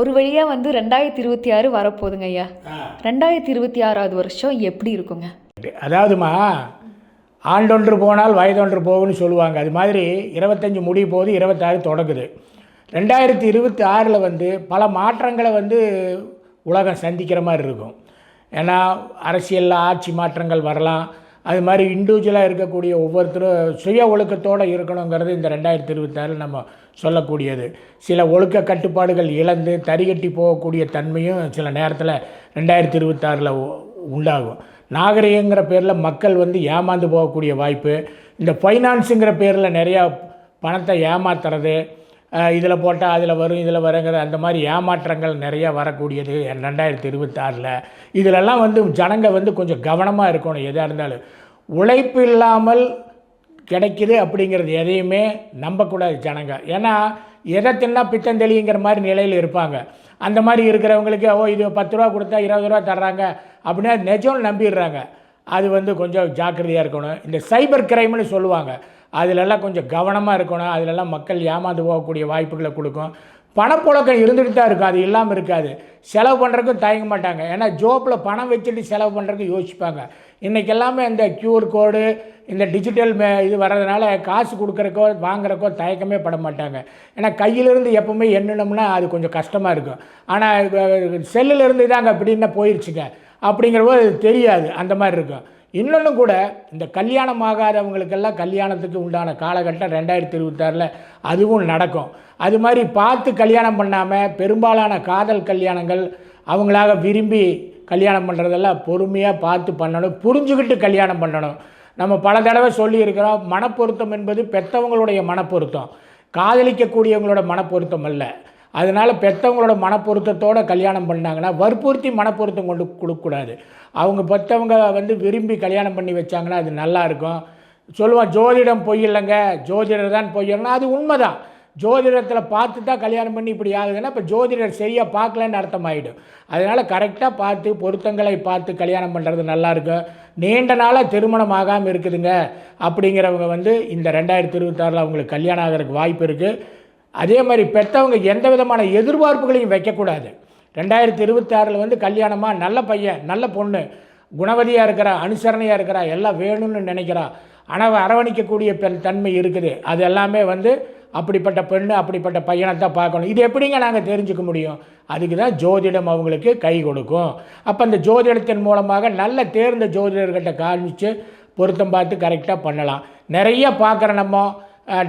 ஒரு வழியாக வந்து ரெண்டாயிரத்தி இருபத்தி ஆறு வரப்போகுதுங்க ஐயா. ரெண்டாயிரத்தி இருபத்தி ஆறாவது வருஷம் எப்படி இருக்குங்க? அதாவதுமா ஆண்டொன்று போனால் வயதொன்று போகும்னு சொல்லுவாங்க. அது மாதிரி இருபத்தஞ்சி முடிய போகுது இருபத்தாறு தொடங்குது. ரெண்டாயிரத்தி இருபத்தி ஆறில் வந்து பல மாற்றங்களை வந்து உலகம் சந்திக்கிற மாதிரி இருக்கும். ஏன்னா அரசியலில் ஆட்சி மாற்றங்கள் வரலாம். அது மாதிரி இண்டிவிஜுவலாக இருக்கக்கூடிய ஒவ்வொருத்தரும் சுய ஒழுக்கத்தோடு இருக்கணுங்கிறது இந்த ரெண்டாயிரத்தி இருபத்தாறில் நம்ம சொல்லக்கூடியது. சில ஒழுக்க கட்டுப்பாடுகள் இழந்து தறிகட்டி போகக்கூடிய தன்மையும் சில நேரத்தில் ரெண்டாயிரத்தி இருபத்தாறில் உண்டாகும். நாகரிகங்கிற பேரில் மக்கள் வந்து ஏமாந்து போகக்கூடிய வாய்ப்பு இந்த ஃபைனான்ஸுங்கிற பேரில் நிறையா பணத்தை ஏமாத்துறது இதில் போட்டால் அதில் வரும் இதில் வருங்கிற அந்த மாதிரி ஏமாற்றங்கள் நிறையா வரக்கூடியது ரெண்டாயிரத்தி இருபத்தாறில். இதிலெல்லாம் வந்து ஜனங்க வந்து கொஞ்சம் கவனமாக இருக்கணும் எதாக இருந்தாலும். உழைப்பு இல்லாமல் கிடைக்குது அப்படிங்கிறது எதையுமே நம்பக்கூடாது ஜனங்க. ஏன்னா எதை தின்னா பித்தம் தெளிங்கிற மாதிரி நிலையில் இருப்பாங்க. அந்த மாதிரி இருக்கிறவங்களுக்கு ஓ இது பத்து ரூபா கொடுத்தா இருபது ரூபா தர்றாங்க அப்படின்னா நிஜம் நம்பிடுறாங்க. அது வந்து கொஞ்சம் ஜாக்கிரதையாக இருக்கணும். இந்த சைபர் கிரைம்னு சொல்லுவாங்க. அதிலெல்லாம் கொஞ்சம் கவனமாக இருக்கணும். அதிலெல்லாம் மக்கள் ஏமாந்து போகக்கூடிய வாய்ப்புகளை கொடுக்கும். பணப்புழக்கம் இருந்துகிட்டு தான் இருக்கும். அது இல்லாமல் இருக்காது. செலவு பண்ணுறதுக்கும் தயங்க மாட்டாங்க. ஏன்னா ஜோப்பில் பணம் வச்சுட்டு செலவு பண்ணுறதுக்கு யோசிப்பாங்க. இன்றைக்கி எல்லாமே இந்த கியூஆர் கோடு இந்த டிஜிட்டல் மே இது வர்றதுனால காசு கொடுக்குறக்கோ வாங்குறக்கோ தயக்கமே பட மாட்டாங்க. ஏன்னா கையிலிருந்து எப்பவுமே எண்ணணும்னா அது கொஞ்சம் கஷ்டமாக இருக்கும். ஆனால் செல்லுலேருந்து இதாங்க அப்படின்னா போயிடுச்சுங்க அப்படிங்கிறபோது அது தெரியாது. அந்த மாதிரி இருக்கும். இன்னொன்று கூட இந்த கல்யாணம் ஆகாதவங்களுக்கெல்லாம் கல்யாணத்துக்கு உண்டான காலகட்டம் ரெண்டாயிரத்தி இருபத்தாறில் அதுவும் நடக்கும். அது மாதிரி பார்த்து கல்யாணம் பண்ணாமல் பெரும்பாலான காதல் கல்யாணங்கள் அவங்களாக விரும்பி கல்யாணம் பண்ணுறதெல்லாம் பொறுமையாக பார்த்து பண்ணணும். புரிஞ்சுக்கிட்டு கல்யாணம் பண்ணணும். நம்ம பல தடவை சொல்லியிருக்கிறோம் மனப்பொருத்தம் என்பது பெற்றவங்களுடைய மனப்பொருத்தம். காதலிக்கக்கூடியவங்களோட மனப்பொருத்தம் அல்ல. அதனால் பெற்றவங்களோட மனப்பொருத்தத்தோடு கல்யாணம் பண்ணாங்கன்னா வற்புறுத்தி மனப்பொருத்தம் கொண்டு கொடுக்கக்கூடாது. அவங்க பெற்றவங்க வந்து விரும்பி கல்யாணம் பண்ணி வச்சாங்கன்னா அது நல்லாயிருக்கும். சொல்லுவான் ஜோதிடம் பொய் இல்லைங்க. ஜோதிடர் தான் பொய்யலன்னா அது உண்மைதான். ஜோதிடத்தில் பார்த்து தான் கல்யாணம் பண்ணி இப்படி ஆகுதுன்னா இப்போ ஜோதிடர் சரியாக பார்க்கலன்னு அர்த்தம் ஆகிடும் அதனால் கரெக்டாக பார்த்து பொருத்தங்களை பார்த்து கல்யாணம் பண்ணுறது நல்லாயிருக்கும். நீண்ட நாளாக திருமணம் ஆகாமல் இருக்குதுங்க. அப்படிங்கிறவங்க வந்து இந்த ரெண்டாயிரத்தி இருபத்தாறில் அவங்களுக்கு கல்யாணம் ஆகிறதுக்கு வாய்ப்பு இருக்குது அதே மாதிரி பெற்றவங்க எந்த விதமான எதிர்பார்ப்புகளையும் வைக்கக்கூடாது. ரெண்டாயிரத்தி இருபத்தாறில் வந்து கல்யாணமாக நல்ல பையன் நல்ல பொண்ணு குணவதியாக இருக்கிறா அனுசரணையாக இருக்கிறா எல்லாம் வேணும்னு நினைக்கிறா. ஆனால் அரவணைக்கக்கூடிய பெண் தன்மை இருக்குது. அது எல்லாமே வந்து அப்படிப்பட்ட பெண்ணு அப்படிப்பட்ட பையனை தான் பார்க்கணும். இது எப்படிங்க நாங்கள் தெரிஞ்சுக்க முடியும்? அதுக்கு தான் ஜோதிடம் அவங்களுக்கு கை கொடுக்கும். அப்போ அந்த ஜோதிடத்தின் மூலமாக நல்ல தேர்ந்த ஜோதிடர்கிட்ட காமிச்சு பொருத்தம் பார்த்து கரெக்டாக பண்ணலாம். நிறைய பார்க்குற நம்ம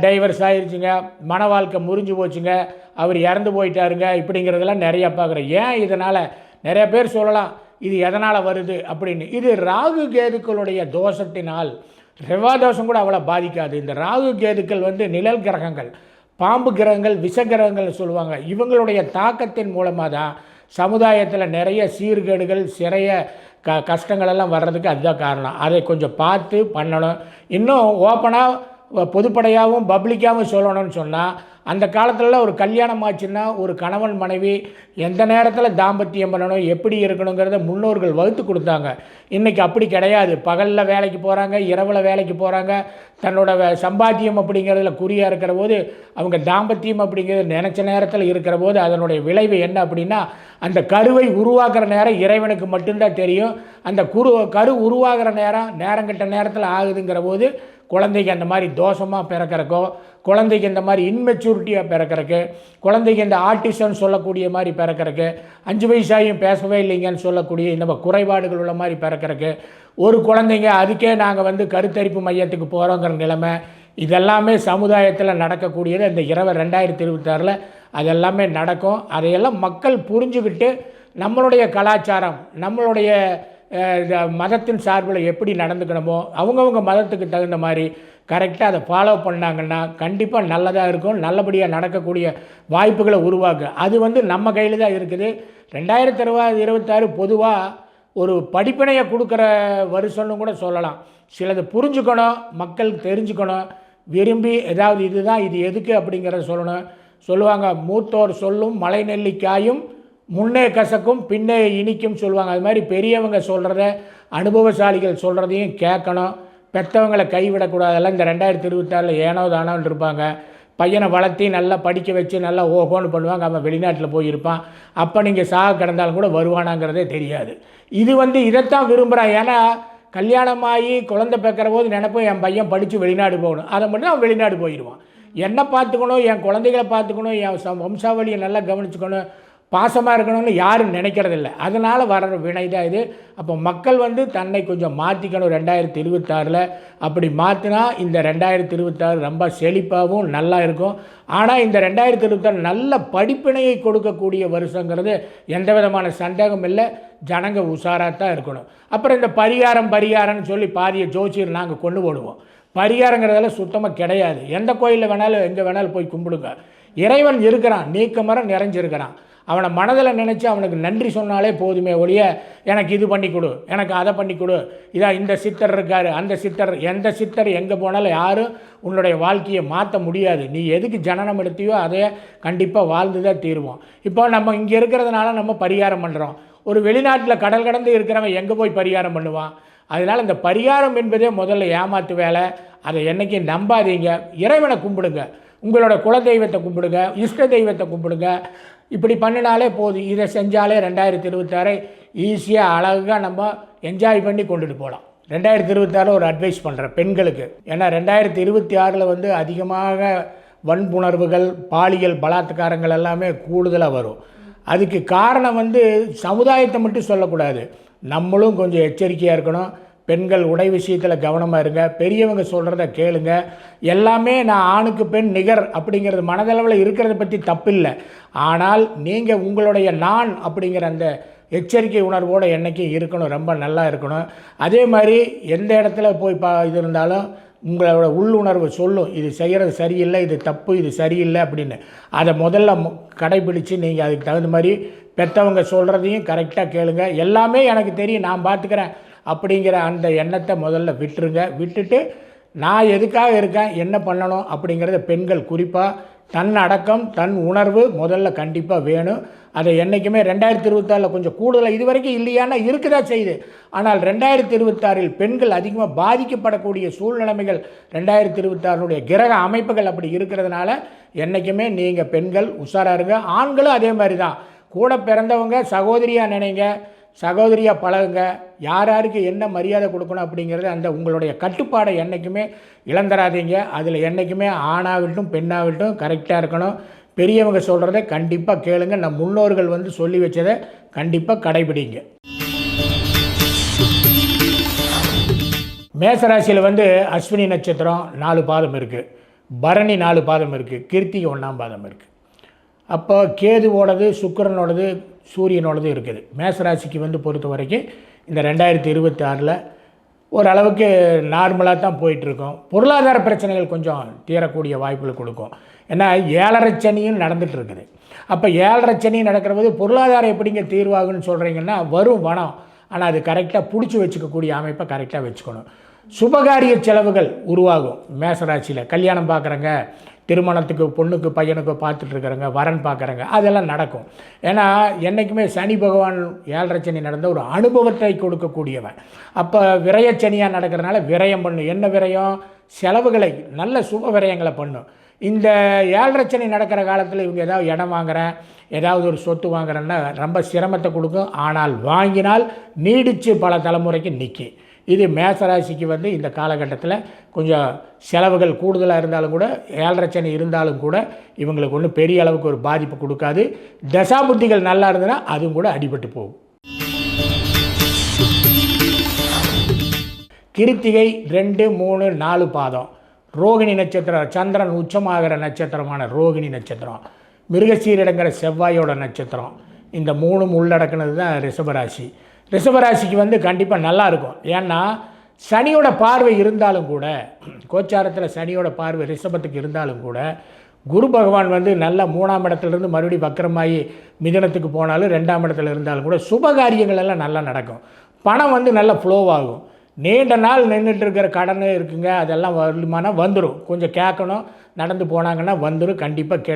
டைவர்ஸ் ஆயிடுச்சுங்க மன வாழ்க்கை முறிஞ்சு போச்சுங்க. அவர் இறந்து போயிட்டாருங்க. இப்படிங்கிறதெல்லாம் நிறையா பார்க்குறோம். ஏன் இதனால்? நிறைய பேர் சொல்லலாம் இது எதனால் வருது அப்படின்னு. இது ராகு கேதுக்களுடைய தோஷத்தினால் செவ்வாய் தோஷம் கூட அவ்வளோ பாதிக்காது. இந்த ராகு கேதுக்கள் வந்து நிழல் கிரகங்கள் பாம்பு கிரகங்கள் விஷ கிரகங்கள் சொல்லுவாங்க. இவங்களுடைய தாக்கத்தின் மூலமாக தான் சமுதாயத்தில் நிறைய சீர்கேடுகள் சிறைய க கஷ்டங்களெல்லாம் வர்றதுக்கு அதுதான் காரணம். அதை கொஞ்சம் பார்த்து பண்ணணும். இன்னும் ஓப்பனாக பொதுப்படையாகவும் பப்ளிக்காகவும் சொல்லணும்னு சொன்னால் அந்த காலத்துலலாம் ஒரு கல்யாணம் ஆச்சுன்னா ஒரு கணவன் மனைவி எந்த நேரத்தில் தாம்பத்தியம் பண்ணணும் எப்படி இருக்கணுங்கிறத முன்னோர்கள் வகுத்து கொடுத்தாங்க. இன்றைக்கி அப்படி கிடையாது. பகலில் வேலைக்கு போகிறாங்க இரவில் வேலைக்கு போகிறாங்க தன்னோட சம்பாத்தியம் அப்படிங்கிறதுல குறியாக இருக்கிற போது அவங்க தாம்பத்தியம் அப்படிங்கிறது நினச்ச நேரத்தில் இருக்கிற போது அதனுடைய விளைவு என்ன அப்படின்னா அந்த கருவை உருவாக்குற நேரம் இறைவனுக்கு மட்டும்தான் தெரியும். அந்த குரு கரு உருவாகிற நேரம் நேரங்கிட்ட நேரத்தில் ஆகுதுங்கிற போது குழந்தைக்கு அந்த மாதிரி தோஷமாக பிறக்கிறக்கோ குழந்தைக்கு இந்த மாதிரி இன்மெச்சூரிட்டியாக பிறக்கிறக்கு குழந்தைக்கு இந்த ஆர்டிசன் சொல்லக்கூடிய மாதிரி பிறக்கிறக்கு அஞ்சு வயசாயும் பேசவே இல்லைங்கன்னு சொல்லக்கூடிய இந்த குறைபாடுகள் உள்ள மாதிரி பிறக்கிறக்கு ஒரு குழந்தைங்க அதுக்கே நாங்கள் வந்து கருத்தரிப்பு மையத்துக்கு போகிறோங்கிற நிலைமை இதெல்லாமே சமுதாயத்தில் நடக்கக்கூடியது இந்த இரவு ரெண்டாயிரத்தி இருபத்தாறில் அதெல்லாமே நடக்கும். அதையெல்லாம் மக்கள் புரிஞ்சுக்கிட்டு நம்மளுடைய கலாச்சாரம் நம்மளுடைய மதத்தின் சார்பில் எப்படி நடந்துக்கணுமோ அவங்கவுங்க மதத்துக்கு தகுந்த மாதிரி கரெக்டாக அதை ஃபாலோ பண்ணாங்கன்னா கண்டிப்பாக நல்லதாக இருக்கும் நல்லபடியாக நடக்கக்கூடிய வாய்ப்புகளை உருவாக்கும் அது வந்து நம்ம கையில் தான் இருக்குது. ரெண்டாயிரத்தி இருபது இருபத்தாறு பொதுவாக ஒரு படிப்பினையை கொடுக்குற வருஷம்னு கூட சொல்லலாம். சிலது புரிஞ்சுக்கணும் மக்கள் தெரிஞ்சுக்கணும் விரும்பி ஏதாவது இதுதான் இது எதுக்கு அப்படிங்கிறத சொல்லணும். சொல்லுவாங்க மூத்தோர் சொல்லும் மலை நெல்லிக்காயும் முன்னே கசக்கும் பின்னே இனிக்கும் சொல்லுவாங்க. அது மாதிரி பெரியவங்க சொல்கிறத அனுபவசாலிகள் சொல்கிறதையும் கேட்கணும். பெற்றவங்களை கைவிடக்கூடாதெல்லாம் இந்த ரெண்டாயிரத்தி இருபத்தாறில் ஏனோ தானோன்னு இருப்பாங்க. பையனை வளர்த்தி நல்லா படிக்க வச்சு நல்லா ஓஹோன்னு பண்ணுவாங்க. அவன் வெளிநாட்டில் போயிருப்பான் அப்போ நீங்கள் சாக கிடந்தாலும் கூட வருவானாங்கிறதே தெரியாது. இது வந்து இதைத்தான் விரும்புகிறான் ஏன்னா கல்யாணமாகி குழந்தை பிறக்கிற போது நினைப்போம் என் பையன் படித்து வெளிநாடு போகணும். அதை மட்டும் அவன் வெளிநாடு போயிடுவான் என்னை பார்த்துக்கணும் என் குழந்தைகளை பார்த்துக்கணும் என் வம்சாவளியை நல்லா கவனிச்சுக்கணும். பாசமாக இருக்கணும்னு யாரும் நினைக்கிறதில்ல. அதனால் வர்ற வினை தான் இது. அப்போ மக்கள் வந்து தன்னை கொஞ்சம் மாற்றிக்கணும் ரெண்டாயிரத்தி இருபத்தாறில் அப்படி மாற்றினா இந்த ரெண்டாயிரத்தி இருபத்தாறு ரொம்ப செழிப்பாகவும் நல்லா இருக்கும். ஆனால் இந்த ரெண்டாயிரத்தி இருபத்தாறு நல்ல படிப்பினையை கொடுக்கக்கூடிய வருஷங்கிறது எந்த விதமான சந்தேகம் இல்லை. ஜனங்க உஷாராக தான் இருக்கணும். அப்புறம் இந்த பரிகாரம் பரிகாரம்னு சொல்லி பாதியை ஜோசியர் நாங்கள் கொண்டு போடுவோம். பரிகாரங்கிறதெல்லாம் சுத்தமாக கிடையாது. எந்த கோயிலில் வேணாலும் எங்கே வேணாலும் போய் கும்பிடுங்க. இறைவன் இருக்கிறான். நீக்கமரம் நிறைஞ்சிருக்கிறான். அவனை மனதில் நினச்சி அவனுக்கு நன்றி சொன்னாலே போதுமே ஒழிய எனக்கு இது பண்ணி கொடு எனக்கு அதை பண்ணி கொடு. இதாக இந்த சித்தர் இருக்கார் அந்த சித்தர் எந்த சித்தர் எங்கே போனாலும் யாரும் உன்னுடைய வாழ்க்கையை மாற்ற முடியாது. நீ எதுக்கு ஜனனம் எடுத்தியோ அதை கண்டிப்பாக வாழ்ந்து தான் தீருவோம் இப்போ நம்ம இங்கே இருக்கிறதுனால நம்ம பரிகாரம் பண்ணுறோம் ஒரு வெளிநாட்டில் கடல் கடந்து இருக்கிறவன் எங்கே போய் பரிகாரம் பண்ணுவான்? அதனால் இந்த பரிகாரம் என்பதே முதல்ல ஏமாத்து வேலை. அதை என்றைக்கும் நம்பாதீங்க. இறைவனை கும்பிடுங்க. உங்களோட குல தெய்வத்தை கும்பிடுங்க. இஷ்ட தெய்வத்தை கும்பிடுங்க. இப்படி பண்ணினாலே போதும். இதை செஞ்சாலே ரெண்டாயிரத்தி இருபத்தாறை ஈஸியாக அழகாக நம்ம என்ஜாய் பண்ணி கொண்டுட்டு போகலாம் ரெண்டாயிரத்தி இருபத்தாறில் ஒரு அட்வைஸ் பண்ணுறேன் பெண்களுக்கு. ஏன்னா ரெண்டாயிரத்தி இருபத்தி ஆறில் வந்து அதிகமாக வன்புணர்வுகள் பாலியல் பலாத்காரங்கள் எல்லாமே கூடுதலாக வரும். அதுக்கு காரணம் வந்து சமுதாயத்தை மட்டும் சொல்லக்கூடாது. நம்மளும் கொஞ்சம் எச்சரிக்கையாக இருக்கணும். பெண்கள் உடை விஷயத்தில் கவனமாக இருங்க. பெரியவங்க சொல்கிறத கேளுங்க. எல்லாமே நான் ஆணுக்கு பெண் நிகர் அப்படிங்கிறது மனதளவில் இருக்கிறத பற்றி தப்பில்லை. ஆனால் நீங்கள் உங்களுடைய நான் அப்படிங்கிற அந்த எச்சரிக்கை உணர்வோடு என்றைக்கும் இருக்கணும்? ரொம்ப நல்லா இருக்கணும். அதே மாதிரி எந்த இடத்துல போய் பா இது இருந்தாலும் உங்களோட உள்ளுணர்வு சொல்லும். இது செய்கிறது சரியில்லை இது தப்பு இது சரியில்லை அப்படின்னு. அதை முதல்ல மு- நீங்கள் அதுக்கு தகுந்த மாதிரி பெற்றவங்க சொல்கிறதையும் கரெக்டாக கேளுங்க. எல்லாமே எனக்கு தெரியும். நான் பார்த்துக்கிறேன் அப்படிங்கிற அந்த எண்ணத்தை முதல்ல விட்டுருங்க. விட்டுட்டு நான் எதுக்காக இருக்கேன்? என்ன பண்ணணும்? அப்படிங்கிறத பெண்கள் குறிப்பாக தன் அடக்கம் தன் உணர்வு முதல்ல கண்டிப்பாக வேணும். அதை என்றைக்குமே ரெண்டாயிரத்தி இருபத்தாறில் கொஞ்சம் கூடுதலாக இது வரைக்கும் இல்லையானா இருக்குதா செய்யுது ஆனால் ரெண்டாயிரத்தி இருபத்தாறில் பெண்கள் அதிகமாக பாதிக்கப்படக்கூடிய சூழ்நிலைமைகள் ரெண்டாயிரத்தி இருபத்தாறுடைய கிரக அமைப்புகள் அப்படி இருக்கிறதுனால என்றைக்குமே நீங்கள் பெண்கள் உஷாராக இருங்க. ஆண்களும் அதே மாதிரி தான் கூட பிறந்தவங்க சகோதரியாக நினைங்க. சகோதரியாக பழகுங்க. யார் யாருக்கு என்ன மரியாதை கொடுக்கணும் அப்படிங்கிறது அந்த உங்களுடைய கட்டுப்பாடை என்றைக்குமே இழந்துடாதீங்க அதில் என்றைக்குமே ஆணாகட்டும் பெண்ணாகட்டும் கரெக்டாக இருக்கணும். பெரியவங்க சொல்கிறத கண்டிப்பாக கேளுங்க. நம் முன்னோர்கள் வந்து சொல்லி வச்சதை கண்டிப்பாக கடைபிடிங்க. மேசராசியில் வந்து அஸ்வினி நட்சத்திரம் நாலு பாதம் இருக்குது பரணி நாலு பாதம் இருக்குது கிருத்திகை ஒன்றாம் பாதம் இருக்குது அப்போ கேதுவோடது சுக்கிரனோடது சூரியனோடது இருக்குது. மேசராசிக்கு வந்து பொறுத்த வரைக்கும் இந்த ரெண்டாயிரத்தி இருபத்தி ஆறில் ஓரளவுக்கு நார்மலாக தான் போயிட்டுருக்கோம். பொருளாதார பிரச்சனைகள் கொஞ்சம் தீரக்கூடிய வாய்ப்புகள் கொடுக்கும். ஏன்னா ஏழரை சனியும் நடந்துகிட்ருக்குது இருக்குது அப்போ ஏழரை சனி நடக்கிற போது பொருளாதாரம் எப்படிங்க தீர்வாகுன்னு சொல்கிறீங்கன்னா வரும் வனம். ஆனால் அது கரெக்டாக பிடிச்சி வச்சுக்கக்கூடிய அமைப்பை கரெக்டாக வச்சுக்கணும். சுபகாரிய செலவுகள் உருவாகும் மேசராசியில். கல்யாணம் பார்க்குறங்க திருமணத்துக்கு பொண்ணுக்கு பையனுக்கு பார்த்துட்ருக்குறங்க வரன் பார்க்குறங்க அதெல்லாம் நடக்கும். ஏன்னா என்றைக்குமே சனி பகவான் ஏழரை நடந்த ஒரு அனுபவத்தை கொடுக்கக்கூடியவன். அப்போ விரயச்சனியாக நடக்கிறதுனால விரயம் பண்ணும் என்ன விரயம்? செலவுகளை நல்ல சுப விரயங்களை பண்ணும் இந்த ஏழரை நடக்கிற காலத்தில் இவங்க ஏதாவது இடம் வாங்குகிறேன் ஏதாவது ஒரு சொத்து வாங்குறேன்னா ரொம்ப சிரமத்தை கொடுக்கும். ஆனால் வாங்கினால் நீடித்து பல தலைமுறைக்கு நிற்கும் இது மேசராசிக்கு வந்து இந்த காலகட்டத்தில் கொஞ்சம் செலவுகள் கூடுதலாக இருந்தாலும் கூட ஏழரை இருந்தாலும் கூட இவங்களுக்கு ஒன்றும் பெரிய அளவுக்கு ஒரு பாதிப்பு கொடுக்காது. தசாபுத்திகள் நல்லா இருந்ததுன்னா அதுவும் கூட அடிபட்டு போகும். கிருத்திகை ரெண்டு மூணு நாலு பாதம். ரோகிணி நட்சத்திரம் சந்திரன் உச்சமாகிற நட்சத்திரமான ரோகிணி நட்சத்திரம். மிருகசீரடங்கிற செவ்வாயோட நட்சத்திரம். இந்த மூணும் உள்ளடக்கினது தான் ரிஷபராசி. ரிஷபராசிக்கு வந்து கண்டிப்பாக நல்லாயிருக்கும் ஏன்னா சனியோட பார்வை இருந்தாலும் கூட கோச்சாரத்தில் சனியோட பார்வை ரிஷபத்துக்கு இருந்தாலும் கூட குரு பகவான் வந்து நல்ல மூணாம் இடத்துலேருந்து மறுபடியும் வக்கரமாகி மிதனத்துக்கு போனாலும் ரெண்டாம் இடத்துல இருந்தாலும் கூட சுப காரியங்கள் எல்லாம் நல்லா நடக்கும். பணம் வந்து நல்லா ஃப்ளோ ஆகும். நீண்ட நாள் நின்றுட்டு இருக்கிற கடன் இருக்குங்க. அதெல்லாம் வருமானா வந்துடும் கொஞ்சம் கேட்கணும். நடந்து போனாங்கன்னா வந்துடும் கண்டிப்பாக கே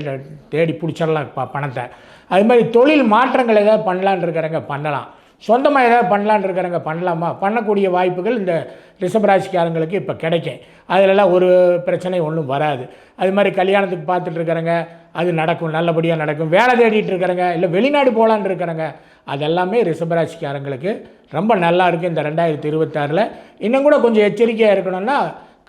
தேடி பிடிச்சிடலாம் ப பணத்தை. அது மாதிரி தொழில் மாற்றங்கள் ஏதாவது பண்ணலான் இருக்கிறவங்க பண்ணலாம். சொந்தமாக ஏதாவது பண்ணலான்னு இருக்கிறாங்க பண்ணலாமா? பண்ணக்கூடிய வாய்ப்புகள் இந்த ரிஷபராசிக்காரங்களுக்கு இப்போ கிடைக்கும். அதிலெல்லாம் ஒரு பிரச்சனை ஒன்றும் வராது. அது மாதிரி கல்யாணத்துக்கு பார்த்துட்டு இருக்கிறாங்க அது நடக்கும் நல்லபடியாக நடக்கும். வேலை தேடிட்டு இருக்கிறாங்க இல்லை வெளிநாடு போகலான் இருக்கிறாங்க அதெல்லாமே ரிஷபராசிக்காரங்களுக்கு ரொம்ப நல்லா இருக்குது இந்த ரெண்டாயிரத்தி இருபத்தாறில். இன்னும் கூட கொஞ்சம் எச்சரிக்கையாக இருக்கணும்னா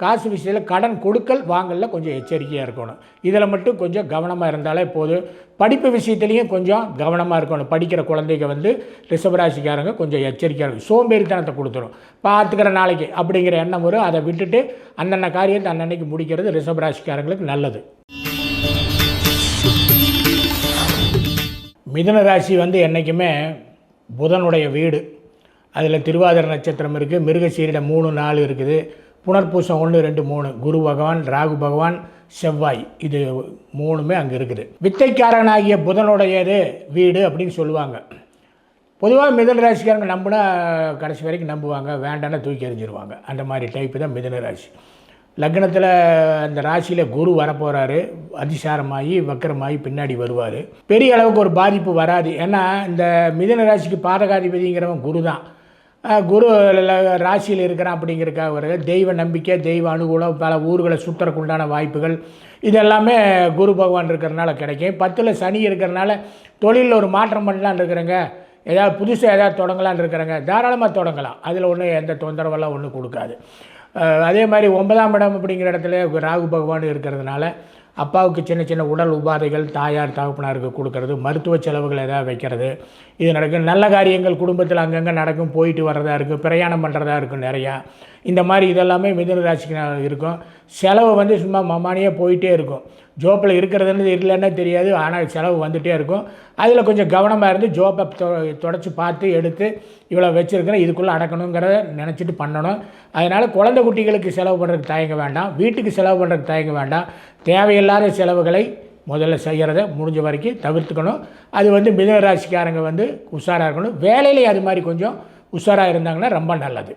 காசு விஷயத்தில் கடன் கொடுக்கல் வாங்கலில் கொஞ்சம் எச்சரிக்கையாக இருக்கணும். இதில் மட்டும் கொஞ்சம் கவனமாக இருந்தாலே போதும். படிப்பு விஷயத்துலேயும் கொஞ்சம் கவனமாக இருக்கணும். படிக்கிற குழந்தைங்க வந்து ரிஷபராசிக்காரங்க கொஞ்சம் எச்சரிக்கையாக இருக்கும் சோம்பேறித்தனத்தை கொடுத்துரும். பார்த்துக்கிற நாளைக்கு அப்படிங்கிற எண்ணம் வரும். அதை விட்டுட்டு அந்தந்த காரியத்தை அன்னன்னைக்கு முடிக்கிறது ரிஷபராசிக்காரங்களுக்கு நல்லது. மிதுன ராசி வந்து என்றைக்குமே புதனுடைய வீடு. அதில் திருவாதிர நட்சத்திரம் இருக்குது மிருகசீரிட மூணு நாலு இருக்குது. புனர்பூசம் ஒன்று ரெண்டு மூணு. குரு பகவான் ராகு பகவான் செவ்வாய். இது மூணுமே அங்கே இருக்குது. வித்தைக்காரனாகிய புதனுடையது வீடு அப்படின்னு சொல்லுவாங்க. பொதுவாக மிதன ராசிக்காரங்க நம்பினா கடைசி வரைக்கும் நம்புவாங்க. வேண்டாம்னா தூக்கி எறிஞ்சிருவாங்க. அந்த மாதிரி டைப்பு தான் மிதன ராசி. லக்னத்தில் அந்த ராசியில் குரு வரப்போகிறாரு அதிசாரமாகி வக்கரமாகி பின்னாடி வருவார். பெரிய அளவுக்கு ஒரு பாதிப்பு வராது. ஏன்னா இந்த மிதன ராசிக்கு பாதகாதிபதிங்கிறவன் குரு தான் குரு ராசியில் இருக்கிறான் அப்படிங்கிறக்காக ஒரு தெய்வ நம்பிக்கை தெய்வ அனுகூலம் பல ஊர்களை சுற்றுறக்குண்டான வாய்ப்புகள். இதெல்லாமே குரு பகவான் இருக்கிறனால கிடைக்கும். பத்தில் சனி இருக்கிறனால தொழிலில் ஒரு மாற்றம் பண்ணலான்னு இருக்கிறேங்க. ஏதாவது புதுசாக ஏதாவது தொடங்கலான்னு இருக்கிறேங்க. தாராளமாக தொடங்கலாம். அதில் ஒன்றும் எந்த தொந்தரவெல்லாம் ஒன்றும் கொடுக்காது. அதே மாதிரி ஒன்பதாம் இடம் அப்படிங்கிற இடத்துல ராகு பகவான் இருக்கிறதுனால அப்பாவுக்கு சின்ன சின்ன உடல் உபாதைகள் தாயார் தகப்பனாருக்கு கொடுக்கறது மருத்துவ செலவுகள் ஏதாவது வைக்கிறது. இது நடக்கும் நல்ல காரியங்கள் குடும்பத்தில் அங்கங்கே நடக்கும் போயிட்டு வர்றதா இருக்கும் பிரயாணம் பண்ணுறதா இருக்கும் நிறையா. இந்த மாதிரி இதெல்லாமே மிதுன ராசிக்கு இருக்கும். செலவு வந்து சும்மா மமானியாக போயிட்டே இருக்கும். ஜோப்பில் இருக்கிறதுன்னு இல்லைன்னா தெரியாது. ஆனால் செலவு வந்துகிட்டே இருக்கும். அதில் கொஞ்சம் கவனமாக இருந்து ஜோப்பை தொ தொடச்சி பார்த்து எடுத்து இவ்வளோ வச்சுருக்கிறேன் இதுக்குள்ளே அடக்கணுங்கிறத நினச்சிட்டு பண்ணணும். அதனால் குழந்தை குட்டிகளுக்கு செலவு பண்ணுறதுக்கு தயங்க வேண்டாம். வீட்டுக்கு செலவு பண்ணுறதுக்கு தயங்க வேண்டாம். தேவையில்லாத செலவுகளை முதல்ல செய்கிறத முடிஞ்ச வரைக்கும் தவிர்த்துக்கணும். அது வந்து மிதன ராசிக்காரங்க வந்து உஷாராக இருக்கணும். வேலையிலேயே அது மாதிரி கொஞ்சம் உஷாராக இருந்தாங்கன்னா ரொம்ப நல்லது.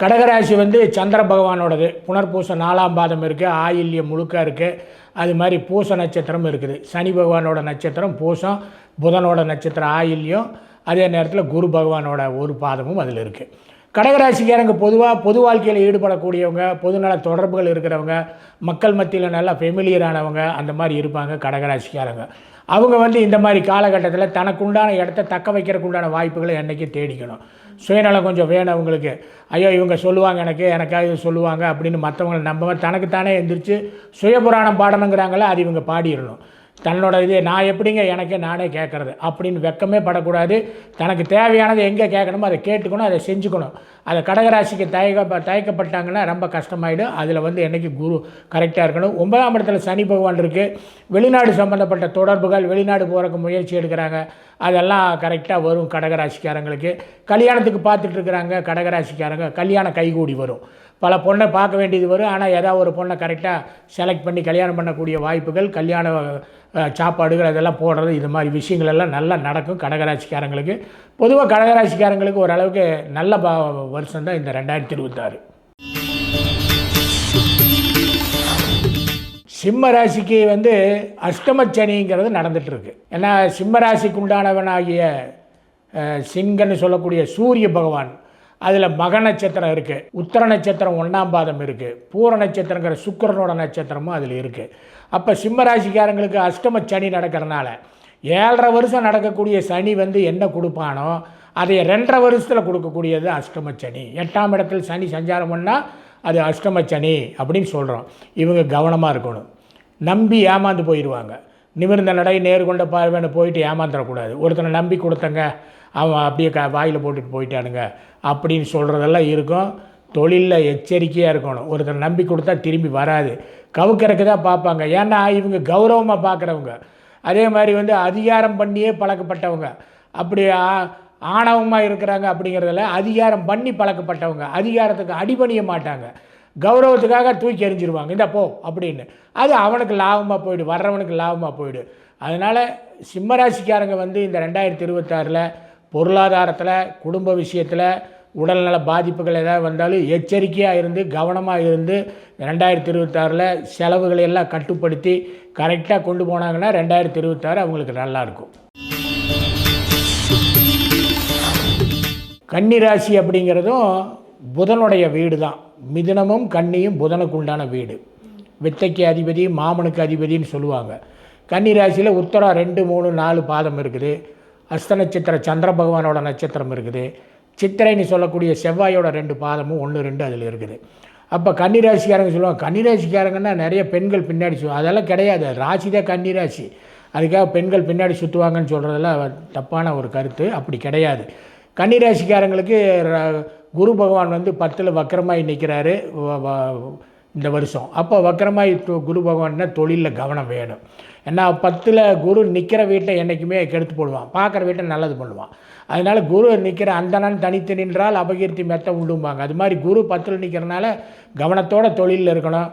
கடகராசி வந்து சந்திர பகவானோடது. புனர்பூச நாலாம் பாதம் இருக்குது ஆயில்யம் முழுக்க இருக்குது அது மாதிரி பூச நட்சத்திரம் இருக்குது. சனி பகவானோட நட்சத்திரம் பூசம் புதனோட நட்சத்திரம் ஆயில்யம். அதே நேரத்தில் குரு பகவானோட ஒரு பாதமும் அதில் இருக்குது கடகராசிக்காரங்க பொதுவாக பொது வாழ்க்கையில் ஈடுபடக்கூடியவங்க பொதுநல தொடர்புகள் இருக்கிறவங்க மக்கள் மத்தியில் நல்லா ஃபெமிலியரானவங்க அந்த மாதிரி இருப்பாங்க கடகராசிக்காரங்க. அவங்க வந்து இந்த மாதிரி காலகட்டத்தில் தனக்குண்டான இடத்த தக்க வைக்கிறதுக்கு உண்டான வாய்ப்புகளை என்றைக்கும் தேடிக்கணும். சுயநலம் கொஞ்சம் வேணும் அவங்களுக்கு. ஐயோ இவங்க சொல்லுவாங்க எனக்கு எனக்காக இது சொல்லுவாங்க அப்படின்னு மற்றவங்களை நம்பாம தனக்குத்தானே எழுந்திரிச்சு சுயபுராணம் பாடணுங்கிறாங்களே அது இவங்க பாடிடணும். தன்னோட இது நான் எப்படிங்க எனக்கே நானே கேட்குறது? அப்படின்னு வெக்கமே படக்கூடாது. தனக்கு தேவையானது எங்கே கேட்கணுமோ அதை கேட்டுக்கணும் அதை செஞ்சுக்கணும். அதை கடகராசிக்கு தயக்க தயக்கப்பட்டாங்கன்னா ரொம்ப கஷ்டமாயிடும். அதில் வந்து என்னைக்கு குரு கரெக்டாக இருக்கணும். ஒன்பதாம் இடத்துல சனி பகவான் இருக்குது வெளிநாடு சம்மந்தப்பட்ட தொடர்புகள் வெளிநாடு போகிறக்கு முயற்சி எடுக்கிறாங்க. அதெல்லாம் கரெக்டாக வரும் கடகராசிக்காரங்களுக்கு. கல்யாணத்துக்கு பார்த்துட்டு இருக்கிறாங்க கடகராசிக்காரங்க. கல்யாணம் கைகூடி வரும். பல பொண்ணை பார்க்க வேண்டியது வரும். ஆனால் ஏதாவது ஒரு பொண்ணை கரெக்டாக செலக்ட் பண்ணி கல்யாணம் பண்ணக்கூடிய வாய்ப்புகள் கல்யாண சாப்பாடுகள் அதெல்லாம் போடுறது இது மாதிரி விஷயங்கள் எல்லாம் நல்லா நடக்கும் கடகராசிக்காரங்களுக்கு. பொதுவாக கடகராசிக்காரங்களுக்கு ஓரளவுக்கு நல்ல பா வருஷம் தான் இந்த ரெண்டாயிரத்தி இருபத்தாறு. சிம்ம ராசிக்கு வந்து அஷ்டமச்சனிங்கிறது நடந்துகிட்ருக்கு ஏன்னா சிம்ம ராசிக்கு உண்டானவனாகிய சிங்கன்னு சொல்லக்கூடிய சூரிய பகவான் அதில் மக நட்சத்திரம் இருக்குது உத்தர நட்சத்திரம் ஒன்றாம் பாதம் இருக்குது பூர நட்சத்திரங்கிற சுக்கிரனோட நட்சத்திரமும் அதில் இருக்குது அப்போ சிம்மராசிக்காரங்களுக்கு அஷ்டம சனி நடக்கிறனால ஏழரை வருஷம் நடக்கக்கூடிய சனி வந்து என்ன கொடுப்பானோ அதை ரெண்டரை வருஷத்தில் கொடுக்கக்கூடியது அஷ்டம சனி. எட்டாம் இடத்தில் சனி சஞ்சாரம் பண்ணால் அது அஷ்டம சனி அப்படின்னு சொல்கிறோம் இவங்க கவனமாக இருக்கணும். நம்பி ஏமாந்து போயிடுவாங்க நிமிர்ந்த நடை நேர்கொண்ட பார்வைன்னு போயிட்டு ஏமாந்துடக்கூடாது. ஒருத்தனை நம்பி கொடுத்தங்க அவன் அப்படியே க வாயில் போட்டுட்டு போயிட்டானுங்க. அப்படின்னு சொல்கிறதெல்லாம் இருக்கும். தொழிலில் எச்சரிக்கையாக இருக்கணும். ஒருத்தர் நம்பி கொடுத்தா திரும்பி வராது. கவுக்கறக்கு தான் பார்ப்பாங்க. ஏன்னா இவங்க கௌரவமாக பார்க்குறவங்க. அதே மாதிரி வந்து அதிகாரம் பண்ணியே பழக்கப்பட்டவங்க. அப்படி ஆணவமாக இருக்கிறாங்க அப்படிங்கிறதுல அதிகாரம் பண்ணி பழக்கப்பட்டவங்க. அதிகாரத்துக்கு அடிபணிய மாட்டாங்க. கௌரவத்துக்காக தூக்கி எறிஞ்சிருவாங்க. இந்த போ அப்படின்னு. அது அவனுக்கு லாபமாக போயிடு. வர்றவனுக்கு லாபமாக போயிடு. அதனால் சிம்மராசிக்காரங்க வந்து இந்த ரெண்டாயிரத்தி இருபத்தாறில் பொருளாதாரத்தில் குடும்ப விஷயத்தில் உடல்நல பாதிப்புகள் ஏதாவது வந்தாலும் எச்சரிக்கையாக இருந்து கவனமாக இருந்து ரெண்டாயிரத்தி இருபத்தாறில் செலவுகளை எல்லாம் கட்டுப்படுத்தி கரெக்டாக கொண்டு போனாங்கன்னா ரெண்டாயிரத்தி இருபத்தாறு அவங்களுக்கு நல்லாயிருக்கும் கன்னிராசி அப்படிங்கிறதும் புதனுடைய வீடு தான். மிதுனமும் கன்னியும் புதனுக்கு உண்டான வீடு. வித்தைக்கு அதிபதி மாமனுக்கு அதிபதின்னு சொல்லுவாங்க. கன்னிராசியில் உத்தரம் ரெண்டு மூணு நாலு பாதம் இருக்குது. அஸ்த நட்சத்திர சந்திர பகவானோட நட்சத்திரம் இருக்குது. சித்திரைன்னு சொல்லக்கூடிய செவ்வாயோட ரெண்டு பாதமும் ஒன்று ரெண்டு அதில் இருக்குது. அப்போ கன்னிராசிக்காரங்க சொல்லுவாங்க கன்னிராசிக்காரங்கன்னா நிறைய பெண்கள் பின்னாடி சொல்லுவாங்க அதெல்லாம் கிடையாது. ராசி தான் கன்னிராசி. அதுக்காக பெண்கள் பின்னாடி சுற்றுவாங்கன்னு சொல்கிறதெல்லாம் தப்பான ஒரு கருத்து. அப்படி கிடையாது. கன்னிராசிக்காரங்களுக்கு ர- குரு பகவான் வந்து பத்தில் வக்கரமாகி நிற்கிறாரு இந்த வருஷம். அப்போ வக்கரமாய் குரு பகவான்னா தொழிலில் கவனம் வேணும். ஏன்னா பத்தில் குரு நிற்கிற வீட்டை என்றைக்குமே கெடுத்து போடுவான். பார்க்குற வீட்டை நல்லது பண்ணுவான். அதனால் குரு நிற்கிற அந்தணன் தனித்து நின்றால் அபகீர்த்தி மெத்த உண்டும்பாங்க. அது மாதிரி குரு பத்தில் நிற்கிறனால கவனத்தோட தொழிலில் இருக்கணும்.